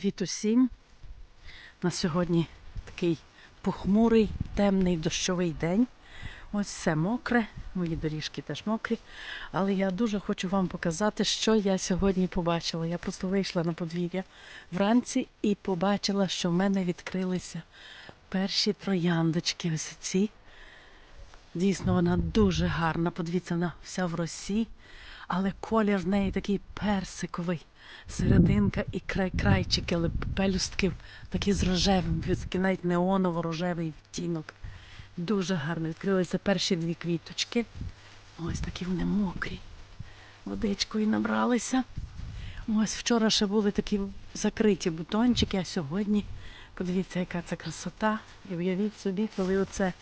Привіт усім. На сьогодні такий похмурий, темний дощовий день. Ось все мокре, мої доріжки теж мокрі. Але я дуже хочу вам показати, що я сьогодні побачила. Я просто вийшла на подвір'я вранці і побачила, що в мене відкрилися перші трояндочки. Ось ці. Дійсно, вона дуже гарна. Подивіться, вона вся в росі, але колір в неї такий персиковий. Серединка і край крайчики, але пелюстки такі з рожевим, навіть неоново-рожевий відтінок. Дуже гарно. Відкрилися перші дві квіточки. Ось такі вони мокрі. Водичкою набралися. Ось вчора ще були такі закриті бутончики, а сьогодні подивіться, яка це красота. І уявіть собі, коли оце,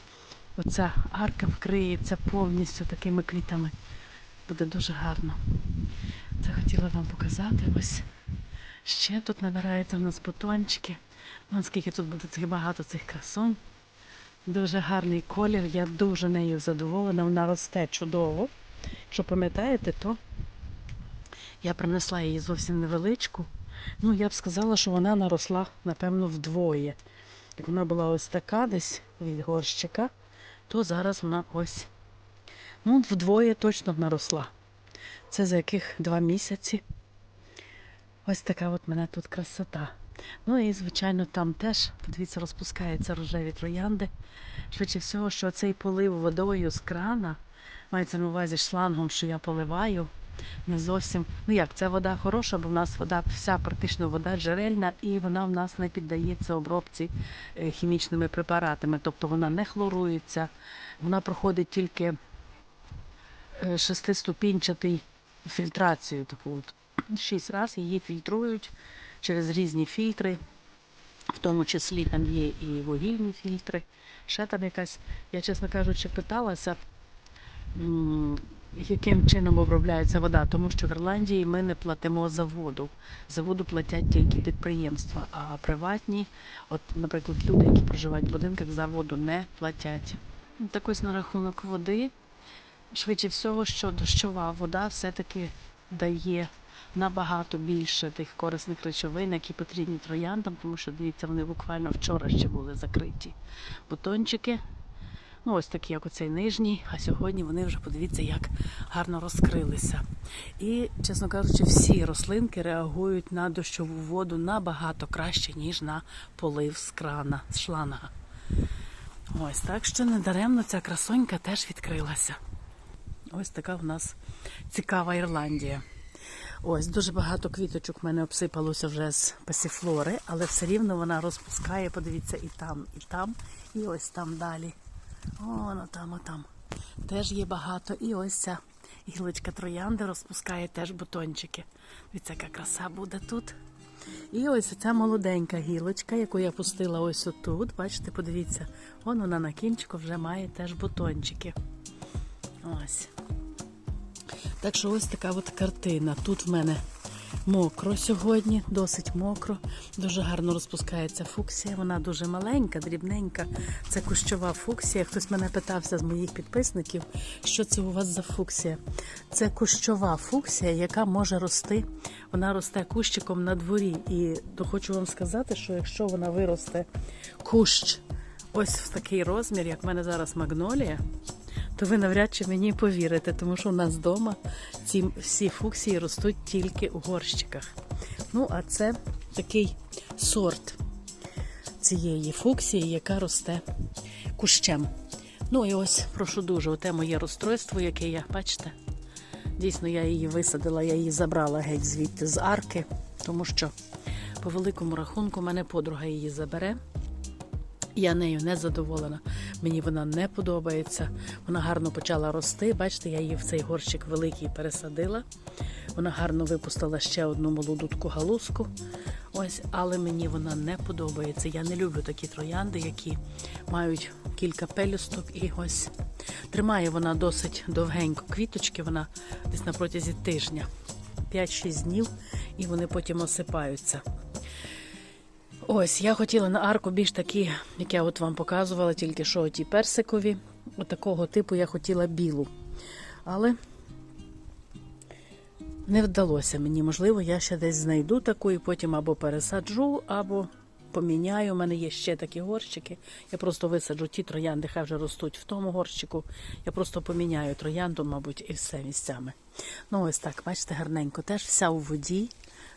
оця арка вкриється повністю такими квітами. Буде дуже гарно. Це хотіла вам показати. Ось ще тут набирається в нас бутончики. Вон скільки тут буде багато цих красунь. Дуже гарний колір, я дуже нею задоволена, вона росте чудово. Якщо пам'ятаєте, то я принесла її зовсім невеличку. Ну, я б сказала, що вона наросла, напевно, вдвоє. Як вона була ось така десь від горщика, то зараз вона ось ну, вдвоє точно наросла. Це за яких два місяці. Ось така от мене тут красота. Ну і, звичайно, там теж, подивіться, розпускаються рожеві троянди. Швидше всього, що цей полив водою з крана, мається на увазі шлангом, що я поливаю. Не зовсім. Ну як, ця вода хороша, бо в нас вода, вся практично вода джерельна, і вона в нас не піддається обробці е, хімічними препаратами. Тобто вона не хлорується, вона проходить тільки шестиступінчатий фільтрацію таку. От. Шість разів її фільтрують через різні фільтри, в тому числі там є і вугільні фільтри, ще там якась, я, чесно кажучи, питалася, яким чином обробляється вода, тому що в Ірландії ми не платимо за воду. За воду платять тільки підприємства, а приватні, от, наприклад, люди, які проживають в будинках, за воду не платять. Так ось на рахунок води, швидше всього, що дощова вода все-таки дає набагато більше тих корисних речовин, які потрібні трояндам, тому що дивіться, вони буквально вчора ще були закриті бутончики. Ну, ось такі, як оцей нижній, а сьогодні вони вже подивіться, як гарно розкрилися. І, чесно кажучи, всі рослинки реагують на дощову воду набагато краще, ніж на полив з крана, з шланга. Ось так що недаремно ця красонька теж відкрилася. Ось така в нас цікава Ірландія. Ось дуже багато квіточок в мене обсипалося вже з пасіфлори, але все рівно вона розпускає, подивіться, і там, і там, і ось там далі. Воно там, о там. Теж є багато. І ось ця гілочка троянди розпускає теж бутончики. Дивіться, яка краса буде тут. І ось ця молоденька гілочка, яку я пустила ось отут. Бачите, подивіться, вон вона на кінчику вже має теж бутончики. Ось. Так що ось така от картина. Тут в мене мокро сьогодні, досить мокро. Дуже гарно розпускається фуксія. Вона дуже маленька, дрібненька. Це кущова фуксія. Хтось мене питався з моїх підписників, що це у вас за фуксія. Це кущова фуксія, яка може рости. Вона росте кущиком на дворі. І то хочу вам сказати, що якщо вона виросте кущ ось в такий розмір, як в мене зараз магнолія то ви навряд чи мені повірите, тому що у нас вдома ці всі фуксії ростуть тільки у горщиках. Ну, а це такий сорт цієї фуксії, яка росте кущем. Ну і ось, прошу дуже, оте моє розстройство, яке я, бачите, дійсно я її висадила, я її забрала геть звідти з арки, тому що по великому рахунку мене подруга її забере. Я нею не задоволена. Мені вона не подобається. Вона гарно почала рости. Бачите, я її в цей горщик великий пересадила. Вона гарно випустила ще одну молоду таку галузку. Ось, але мені вона не подобається. Я не люблю такі троянди, які мають кілька пелюсток. І ось тримає вона досить довгенько квіточки. Вона десь на протязі тижня, 5-6 днів, і вони потім осипаються. Ось, я хотіла на арку більш такі, як я от вам показувала, тільки що ті персикові. От такого типу я хотіла білу. Але не вдалося мені. Можливо, я ще десь знайду таку і потім або пересаджу, або поміняю. У мене є ще такі горщики. Я просто висаджу ті троянди, хай вже ростуть в тому горщику. Я просто поміняю троянду, мабуть, і все місцями. Ну, ось так, бачите, гарненько. Теж вся у воді,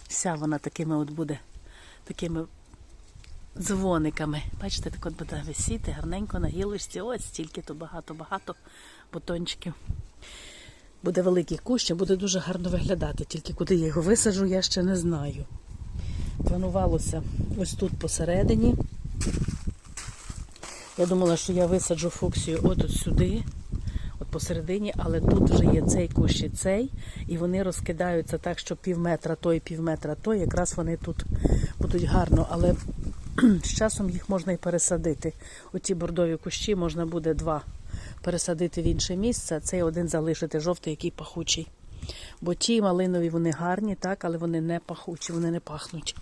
вся вона такими от буде, такими дзвониками. Бачите, так от буде висіти гарненько на гілочці. Ось стільки то багато-багато бутончиків. Буде великий кущ, буде дуже гарно виглядати. Тільки куди я його висаджу, я ще не знаю. Планувалося ось тут посередині. Я думала, що я висаджу фуксію от сюди, от посередині, але тут вже є цей кущ і цей, і вони розкидаються так, що пів метра той, пів метра той. Якраз вони тут будуть гарно, але з часом їх можна і пересадити. Оці бордові кущі можна буде два пересадити в інше місце, а цей один залишити жовтий, який пахучий. Бо ті малинові вони гарні, так, але вони не пахучі, вони не пахнуть.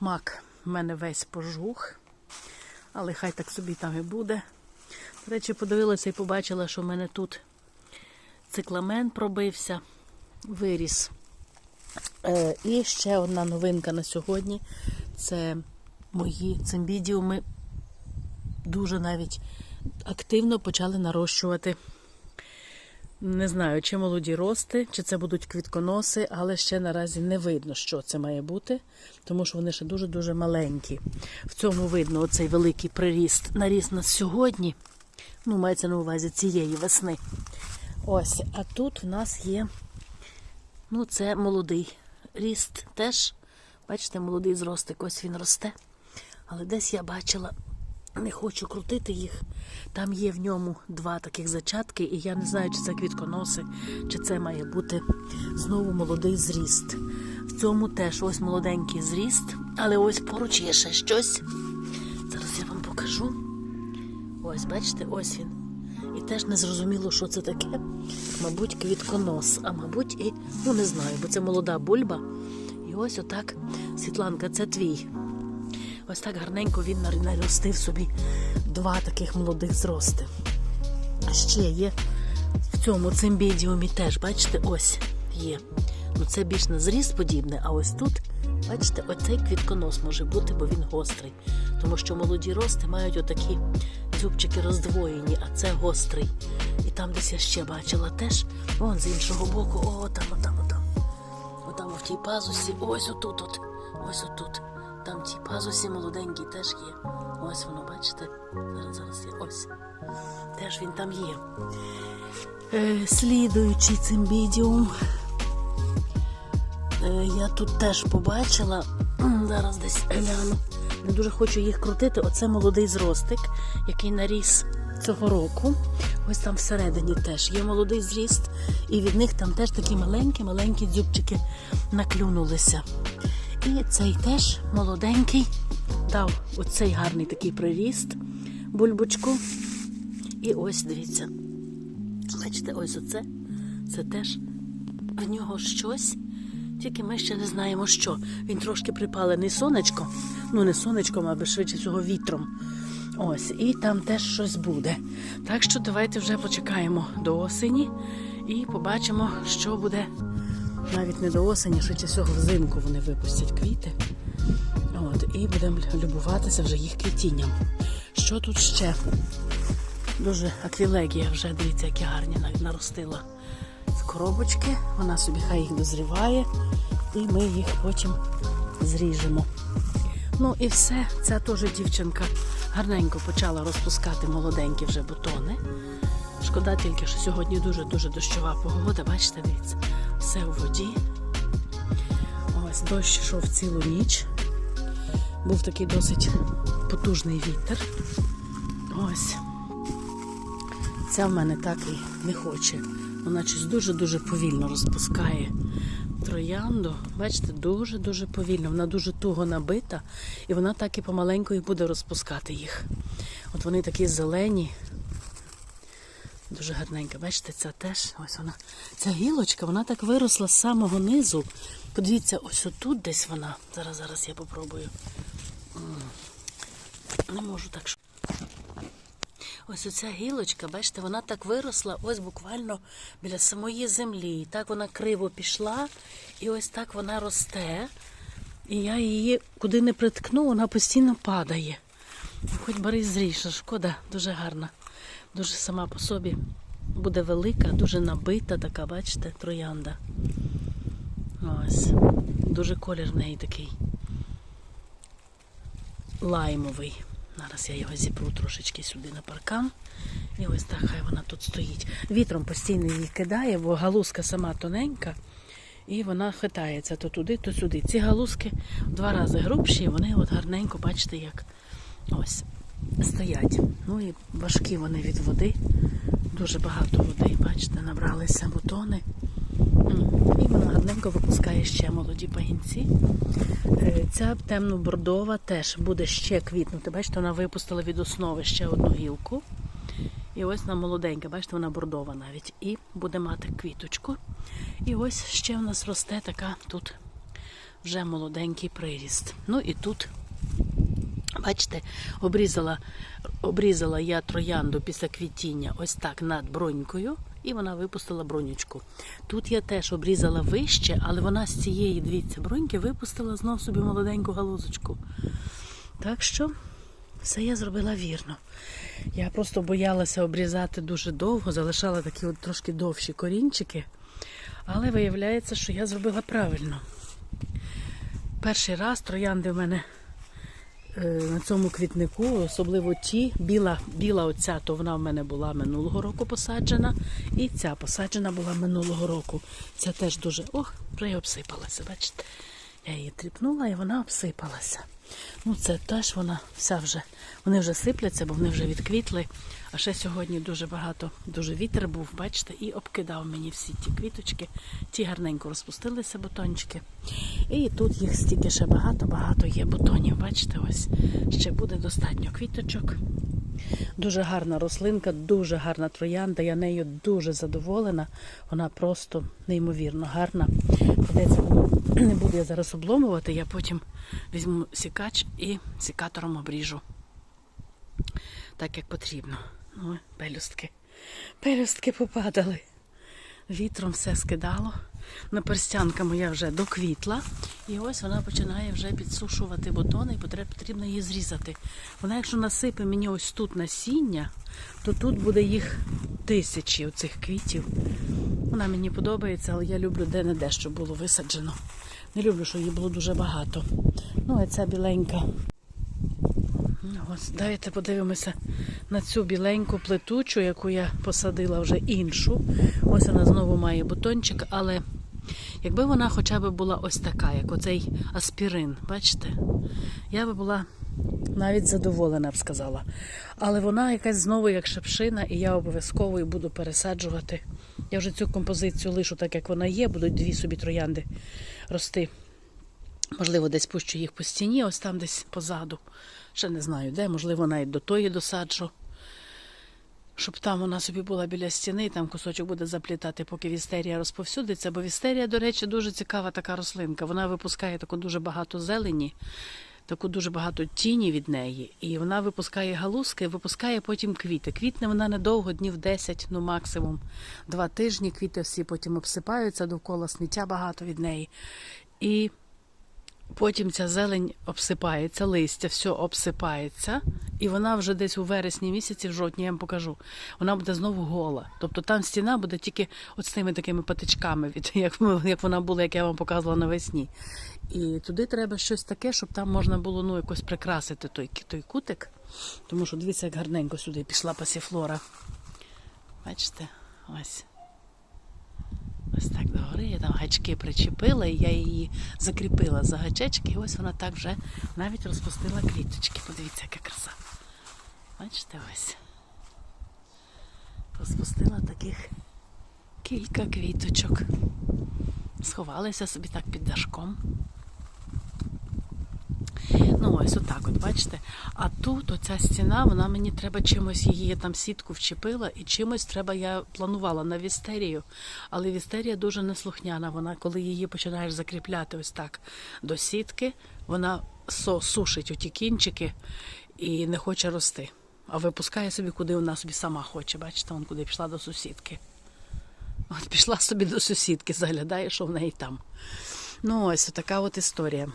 Мак в мене весь пожух, але хай так собі там і буде. До речі, подивилася і побачила, що в мене тут цикламен пробився, виріс. Е, і ще одна новинка на сьогодні це мої цимбідіуми дуже навіть активно почали нарощувати. Не знаю, чи молоді рости, чи це будуть квітконоси, але ще наразі не видно, що це має бути, тому що вони ще дуже-дуже маленькі. В цьому видно оцей великий приріст наріс на сьогодні. Ну, мається на увазі цієї весни. Ось, а тут в нас є, ну, це молодий ріст теж. Бачите, молодий зростик, ось він росте. Але десь я бачила, не хочу крутити їх. Там є в ньому два таких зачатки, і я не знаю, чи це квітконоси, чи це має бути знову молодий зріст. В цьому теж ось молоденький зріст, але ось поруч є ще щось. Зараз я вам покажу. Ось, бачите, ось він. І теж не зрозуміло, що це таке. Мабуть, квітконос, а мабуть, і ну не знаю, бо це молода бульба. І ось отак, Світланка, це твій. Ось так гарненько він наростив собі два таких молодих зрости. А ще є в цьому цимбідіумі теж, бачите, ось є. Ну це більш на зріст подібне, а ось тут, бачите, оцей квітконос може бути, бо він гострий. Тому що молоді рости мають отакі дзюбчики роздвоєні, а це гострий. І там десь я ще бачила теж, вон з іншого боку, о, там, отам, отам. Отам в тій пазусі, ось отут, от, ось отут. Там в тій пазусі молоденький теж є. Ось воно, бачите? Зараз, зараз є. Ось. Теж він там є. Е, слідуючий цимбідіум. Е, я тут теж побачила. Зараз десь гляну. Не дуже хочу їх крутити. Оце молодий зростик, який наріс цього року. Ось там всередині теж є молодий зріст, і від них там теж такі маленькі-маленькі дзюбчики наклюнулися. І цей теж молоденький дав оцей гарний такий приріст, бульбочку. І ось дивіться. Бачите, ось оце. Це теж в нього щось. Тільки ми ще не знаємо, що. Він трошки припалений сонечком. Ну, не сонечком, а швидше всього вітром. Ось, і там теж щось буде. Так що давайте вже почекаємо до осені і побачимо, що буде навіть не до осені, швидше всього взимку вони випустять квіти. От, і будемо любуватися вже їх квітінням. Що тут ще? Дуже аквілегія вже, дивіться, які гарні наростила з коробочки. Вона собі хай їх дозріває, і ми їх потім зріжемо. Ну і все, ця теж дівчинка гарненько почала розпускати молоденькі вже бутони. Шкода тільки, що сьогодні дуже-дуже дощова погода. Бачите, дивіться, все у воді. Ось дощ йшов цілу ніч. Був такий досить потужний вітер. Ось. Ця в мене так і не хоче. Вона щось дуже-дуже повільно розпускає троянду. Бачите, дуже-дуже повільно. Вона дуже туго набита, і вона так і помаленьку і буде розпускати їх. От вони такі зелені. Дуже гарненька. Бачите, ця теж ось вона. Ця гілочка, вона так виросла з самого низу. Подивіться, ось отут десь вона. Зараз, зараз я попробую. Не можу так. ш- Ось оця гілочка, бачите, вона так виросла ось буквально біля самої землі. І так вона криво пішла, і ось так вона росте. І я її куди не приткну, вона постійно падає. Хоч бери зріша, шкода, дуже гарна. Дуже сама по собі буде велика, дуже набита така, бачите, троянда. Ось. Дуже колір в неї такий лаймовий. Зараз я його зіпру трошечки сюди на паркан. І ось так хай вона тут стоїть. Вітром постійно її кидає, бо галузка сама тоненька, і вона хитається то туди, то сюди. Ці галузки в два рази грубші, і вони от гарненько, бачите, як ось стоять. Ну і важкі вони від води. Дуже багато води, бачите, набралися бутони. І вона гарненько випускає ще молоді пагінці. Е, Ця темно-бордова теж буде ще квітнути. Бачите, вона випустила від основи ще одну гілку. І ось вона молоденька, бачите, вона бордова навіть. І буде мати квіточку. І ось ще в нас росте така тут вже молоденький приріст. Ну і тут, бачите, обрізала, обрізала я троянду після квітіння ось так над бронькою. І вона випустила бронючку. Тут я теж обрізала вище, але вона з цієї, дивіться, броньки випустила знов собі молоденьку галузочку. Так що все я зробила вірно. Я просто боялася обрізати дуже довго, залишала такі от трошки довші корінчики, але виявляється, що я зробила правильно. Перший раз троянди в мене на цьому квітнику, особливо ті, біла, біла оця, то вона в мене була минулого року посаджена, і ця посаджена була минулого року. Ця теж дуже. Ох, вже й обсипалася, бачите? Я її тріпнула і вона обсипалася. Ну, це теж вона вся вже. Вони вже сипляться, бо вони вже відквітли. А ще сьогодні дуже багато, дуже вітер був, бачите, і обкидав мені всі ті квіточки. Ті гарненько розпустилися бутончики. І тут їх стільки ще багато-багато є бутонів. Бачите, ось ще буде достатньо квіточок. Дуже гарна рослинка, дуже гарна троянда. Я нею дуже задоволена. Вона просто неймовірно гарна. Придеться не буду я зараз обломувати, я потім візьму сікач і сікатором обріжу. Так як потрібно. Ну, пелюстки. Пелюстки попадали. Вітром все скидало. Наперстянка моя вже доквітла. І ось вона починає вже підсушувати бутони, і потрібно її зрізати. Вона, якщо насипе мені ось тут насіння, то тут буде їх тисячі оцих квітів. Вона мені подобається, але я люблю де-не-де, щоб було висаджено. Не люблю, щоб її було дуже багато. Ну, а ця біленька. Ну, Ось, давайте подивимося на цю біленьку плетучу, яку я посадила вже іншу. Ось вона знову має бутончик, але якби вона хоча б була ось така, як оцей аспірин, бачите, я би була навіть задоволена, б сказала. Але вона якась знову як шепшина, і я обов'язково буду пересаджувати. Я вже цю композицію лишу так, як вона є, будуть дві собі троянди рости. Можливо, десь пущу їх по стіні, ось там десь позаду. Ще не знаю де, можливо, навіть до тої досаджу. Щоб там вона собі була біля стіни, і там кусочок буде заплітати, поки вістерія розповсюдиться. Бо вістерія, до речі, дуже цікава така рослинка. Вона випускає таку дуже багато зелені, таку дуже багато тіні від неї. І вона випускає галузки, випускає потім квіти. Квітне вона недовго, днів 10, ну максимум два тижні. Квіти всі потім обсипаються довкола сміття багато від неї. І Потім ця зелень обсипається, листя, все обсипається, і вона вже десь у вересні місяці, в жовтні я вам покажу. Вона буде знову гола. Тобто там стіна буде тільки от з тими такими патичками, від як, як вона була, як я вам показувала навесні. І туди треба щось таке, щоб там можна було ну, якось прикрасити той, той кутик. Тому що дивіться, як гарненько сюди пішла пасіфлора. Бачите? Ось. Так догори, я там гачки причепила, і я її закріпила за гачечки, і ось вона так вже навіть розпустила квіточки. Подивіться, яка краса. Бачите, ось. Розпустила таких кілька квіточок. Сховалися собі так під дашком. Ну, ось отак, от бачите. А тут оця стіна, вона мені треба чимось її я там сітку вчепила, і чимось треба, я планувала на вістерію. Але вістерія дуже неслухняна. Вона, коли її починаєш закріпляти ось так до сітки, вона сушить оті кінчики і не хоче рости. а випускає собі, куди вона собі сама хоче. Бачите, вон куди пішла до сусідки. От пішла собі до сусідки, заглядає, що в неї там. Ну, ось така от історія.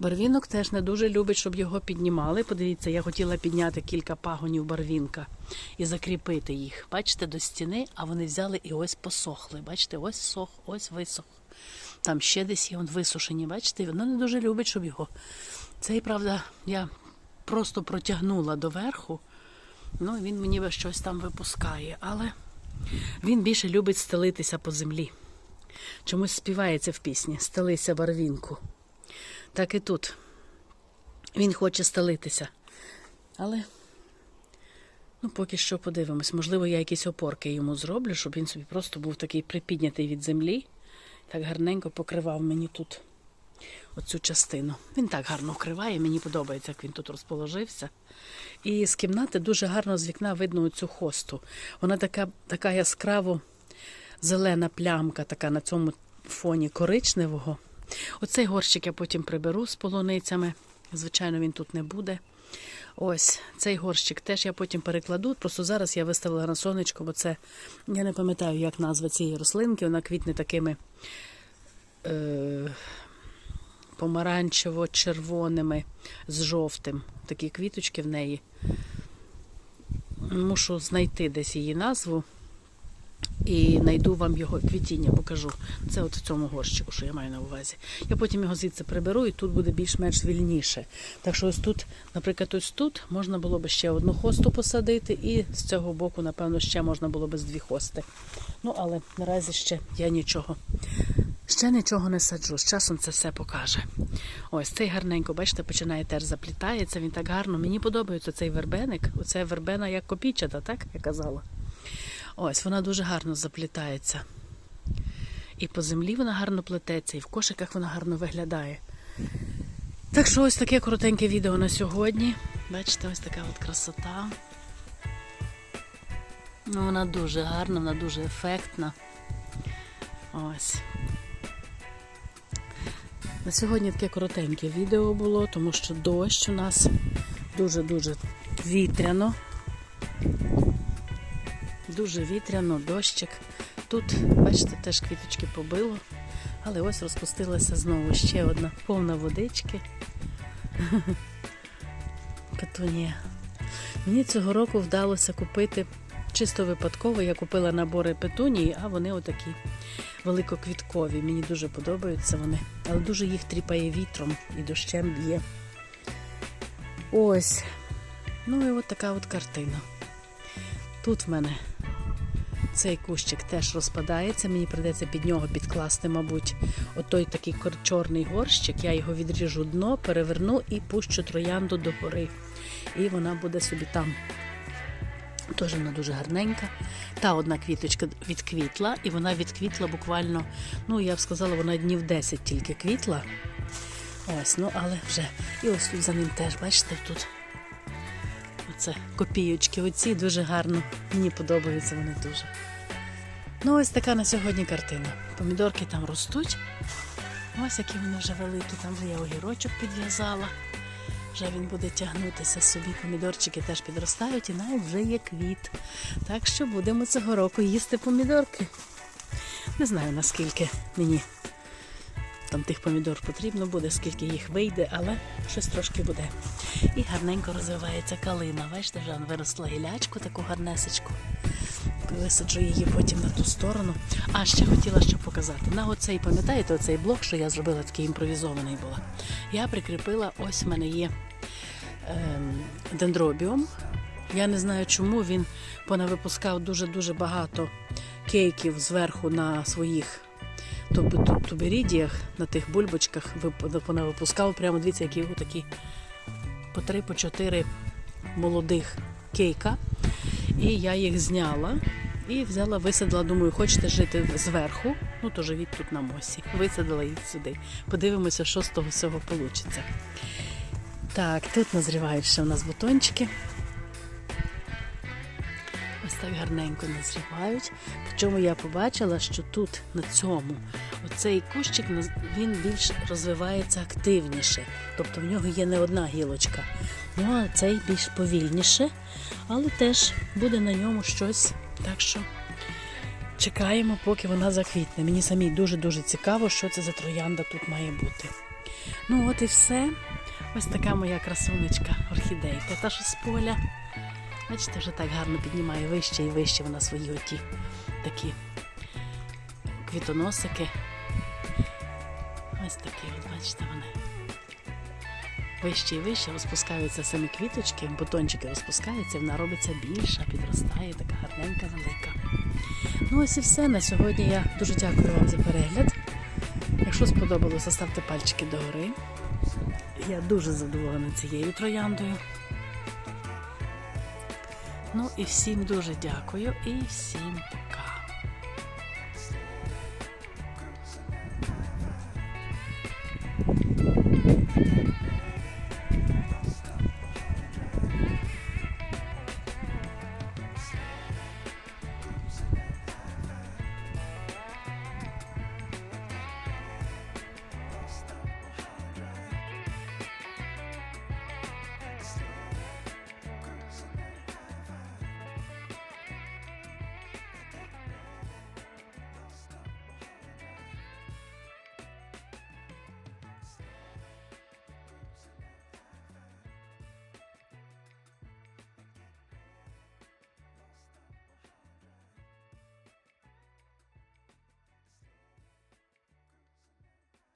Барвінок теж не дуже любить, щоб його піднімали. Подивіться, я хотіла підняти кілька пагонів барвінка і закріпити їх. Бачите, до стіни, а вони взяли і ось посохли. Бачите, ось сох, ось висох. Там ще десь є он висушені, бачите, воно не дуже любить, щоб його. Цей, правда, я просто протягнула доверху. Ну, і він мені щось там випускає, але він більше любить стелитися по землі. Чомусь співається в пісні Стелися барвінку. Так і тут. Він хоче стелитися. Але, ну, поки що подивимось. Можливо, я якісь опорки йому зроблю, щоб він собі просто був такий припіднятий від землі. Так гарненько покривав мені тут оцю частину. Він так гарно вкриває, мені подобається, як він тут розположився. І з кімнати дуже гарно з вікна видно оцю хосту. Вона така, така яскраво зелена плямка, така на цьому фоні коричневого. Оцей горщик я потім приберу з полуницями. Звичайно, він тут не буде. Ось цей горщик теж я потім перекладу. Просто зараз я виставила на сонечко, бо це я не пам'ятаю, як назва цієї рослинки. Вона квітне такими е, помаранчево-червоними з жовтим. Такі квіточки в неї. Мушу знайти десь її назву. І знайду вам його квітіння, покажу. Це от в цьому горщику, що я маю на увазі. Я потім його звідси приберу і тут буде більш-менш вільніше. Так що ось тут, наприклад, ось тут можна було б ще одну хосту посадити, і з цього боку, напевно, ще можна було б з дві хости. Ну, але наразі ще я нічого. Ще нічого не саджу. З часом це все покаже. Ось цей гарненько, бачите, починає теж заплітається. Він так гарно. Мені подобається цей вербеник. Оце вербена як копійчата, так я казала. Ось, вона дуже гарно заплітається. І по землі вона гарно плететься, і в кошиках вона гарно виглядає. Так що ось таке коротеньке відео на сьогодні. Бачите, ось така от красота. Ну, вона дуже гарна, вона дуже ефектна. Ось. На сьогодні таке коротеньке відео було, тому що дощ у нас дуже-дуже вітряно. Дуже вітряно, дощик. Тут, бачите, теж квіточки побило. Але ось розпустилася знову ще одна повна водички. Петунія. Мені цього року вдалося купити чисто випадково. Я купила набори петунії, а вони отакі великоквіткові. Мені дуже подобаються вони, але дуже їх тріпає вітром і дощем б'є. Ось. Ну і от така от картина. Тут в мене цей кущик теж розпадається. Мені прийдеться під нього підкласти, мабуть, отой такий чорний горщик. Я його відріжу дно, переверну і пущу троянду до гори. І вона буде собі там. Теж вона дуже гарненька. Та одна квіточка відквітла, і вона відквітла буквально, ну я б сказала, вона днів 10 тільки квітла. Ось, ну але вже. І ось тут за ним теж, бачите, тут Оце копійочки. Оці дуже гарно. Мені подобаються вони дуже. Ну, ось така на сьогодні картина. Помідорки там ростуть. Ось які вони вже великі. Там вже я огірочок підв'язала. Вже він буде тягнутися собі. Помідорчики теж підростають і навіть вже є квіт. Так що будемо цього року їсти помідорки. Не знаю наскільки мені там тих помідор потрібно буде, скільки їх вийде, але щось трошки буде. І гарненько розвивається калина. Бачите, вже виросла гілячку, таку гарнесечку. Висаджу її потім на ту сторону. А ще хотіла ще показати. На оцей, пам'ятаєте, оцей блок, що я зробила, такий імпровізований була. Я прикріпила, ось в мене є ем, дендробіум. Я не знаю, чому він понавипускав дуже-дуже багато кейків зверху на своїх туберідіях, на тих бульбочках вип- понавипускав. Прямо дивіться, які такі по три, по чотири молодих кейка. І я їх зняла і взяла, висадила. Думаю, хочете жити зверху, ну то живіть тут на мосі. Висадила їх сюди. Подивимося, що з того всього вийде. Так, тут назрівають ще у нас бутончики. Так гарненько назрівають. Причому я побачила, що тут на цьому оцей кущик він більш розвивається активніше. Тобто в нього є не одна гілочка. Ну, а цей більш повільніше, але теж буде на ньому щось. Так що чекаємо, поки вона заквітне. Мені самій дуже-дуже цікаво, що це за троянда тут має бути. Ну, от і все. Ось така моя красунечка орхідейка. Та що з поля. Бачите, вже так гарно піднімає вище і вище вона свої оті такі квітоносики. Ось такі, от бачите, вони. Вище і вище розпускаються самі квіточки, бутончики розпускаються, вона робиться більша, підростає, така гарненька, велика. Ну ось і все. На сьогодні я дуже дякую вам за перегляд. Якщо сподобалося, ставте пальчики догори. Я дуже задоволена цією трояндою. Ну і всім дуже дякую і всім